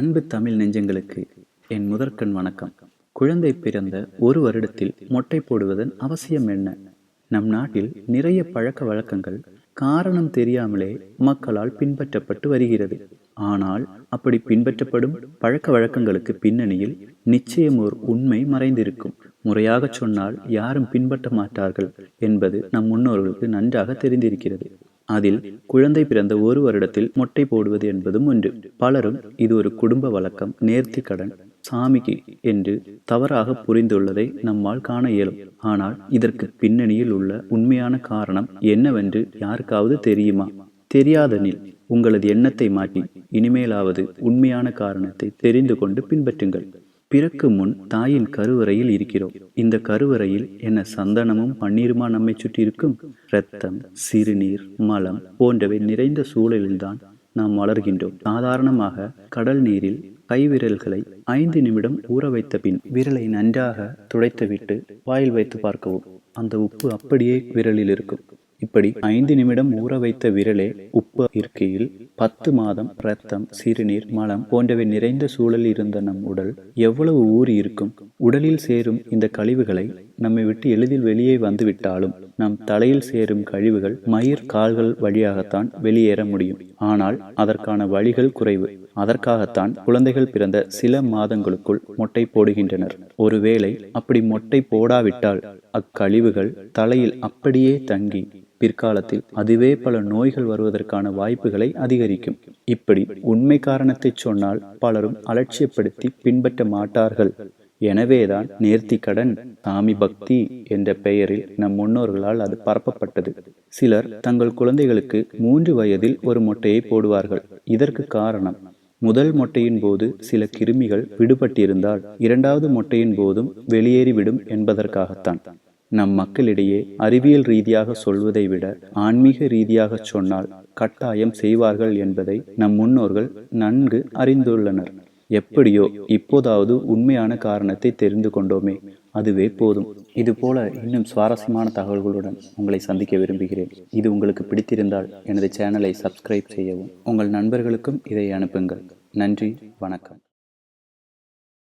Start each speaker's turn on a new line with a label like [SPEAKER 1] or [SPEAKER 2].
[SPEAKER 1] அன்பு தமிழ் நெஞ்சங்களுக்கு என் முதற்கண் வணக்கம். குழந்தை பிறந்த ஒரு வருடத்தில் மொட்டை போடுவதன் அவசியம் என்ன? நம் நாட்டில் நிறைய பழக்க வழக்கங்கள் காரணம் தெரியாமலே மக்களால் பின்பற்றப்பட்டு வருகிறது. ஆனால் அப்படி பின்பற்றப்படும் பழக்க வழக்கங்களுக்கு பின்னணியில் நிச்சயம் ஓர் உண்மை மறைந்திருக்கும். முறையாக சொன்னால் யாரும் பின்பற்ற மாட்டார்கள் என்பது நம் முன்னோர்களுக்கு நன்றாக தெரிந்திருக்கிறது. அதில் குழந்தை பிறந்த ஒரு வருடத்தில் மொட்டை போடுவது என்பதும் ஒன்று. பலரும் இது ஒரு குடும்ப வழக்கம் நேர்த்தி கடன் சாமிக்கு என்று தவறாக புரிந்துள்ளதை நம்மால் காண இயலும். ஆனால் இதற்கு பின்னணியில் உள்ள உண்மையான காரணம் என்னவென்று யாருக்காவது தெரியுமா? தெரியாதனில் உங்களது எண்ணத்தை மாற்றி இனிமேலாவது உண்மையான காரணத்தை தெரிந்து கொண்டு பின்பற்றுங்கள். பிறக்கு முன் தாயின் கருவறையில் இருக்கிறோம். இந்த கருவறையில் என்ன சந்தனமும் பன்னீருமா நம்மை சுற்றி இருக்கும் இரத்தம் சிறுநீர் மலம் போன்றவை நிறைந்த சூழலில்தான் நாம் வளர்கின்றோம். சாதாரணமாக கடல் நீரில் கைவிரல்களை ஐந்து நிமிடம் ஊற வைத்த பின் விரலை நன்றாக துடைத்துவிட்டு வாயில் வைத்து பார்க்கவும். அந்த உப்பு அப்படியே விரலில் இருக்கும். இப்படி ஐந்து நிமிடம் ஊற வைத்த விரலே உப்பு இருக்கையில் பத்து மாதம் ரத்தம் சிறுநீர் மலம் போன்றவை நிறைந்த சூழல் இருந்த நம் உடல் எவ்வளவு ஊறி இருக்கும் உடலில் சேரும் இந்த கழிவுகளை நம்மை விட்டு எளிதில் வெளியே வந்துவிட்டாலும் நம் தலையில் சேரும் கழிவுகள் மயிர் கால்கள் வழியாகத்தான் வெளியேற முடியும். ஆனால் அதற்கான வழிகள் குறைவு. அதற்காகத்தான் குழந்தைகள் பிறந்த சில மாதங்களுக்குள் மொட்டை போடுகின்றனர். ஒருவேளை அப்படி மொட்டை போடாவிட்டால் அக்கழிவுகள் தலையில் அப்படியே தங்கி பிற்காலத்தில் அதுவே பல நோய்கள் வருவதற்கான வாய்ப்புகளை அதிகரிக்கும். இப்படி உண்மை காரணத்தை சொன்னால் பலரும் அலட்சியப்படுத்தி பின்பற்ற மாட்டார்கள். எனவேதான் நேர்த்தி கடன் சாமி பக்தி என்ற பெயரில் நம் முன்னோர்களால் அது பரப்பப்பட்டது. சிலர் தங்கள் குழந்தைகளுக்கு மூன்று வயதில் ஒரு மொட்டையை போடுவார்கள். இதற்கு காரணம் முதல் மொட்டையின் போது சில கிருமிகள் விடுபட்டிருந்தால் இரண்டாவது மொட்டையின் போதும் வெளியேறிவிடும் என்பதற்காகத்தான். நம் மக்களிடையே அறிவியல் ரீதியாக சொல்வதை விட ஆன்மீக ரீதியாக சொன்னால் கட்டாயம் செய்வார்கள் என்பதை நம் முன்னோர்கள் நன்கு அறிந்துள்ளனர். எப்படியோ இப்போதாவது உண்மையான காரணத்தை தெரிந்து கொண்டோமே. அதுவே போதும். இது போல இன்னும் சுவாரஸ்யமான தகவல்களுடன் உங்களை சந்திக்க விரும்புகிறேன். இது உங்களுக்கு பிடித்திருந்தால் எனது சேனலை சப்ஸ்கிரைப் செய்யவும் உங்கள் நண்பர்களுக்கும் இதை அனுப்புங்கள். நன்றி வணக்கம்.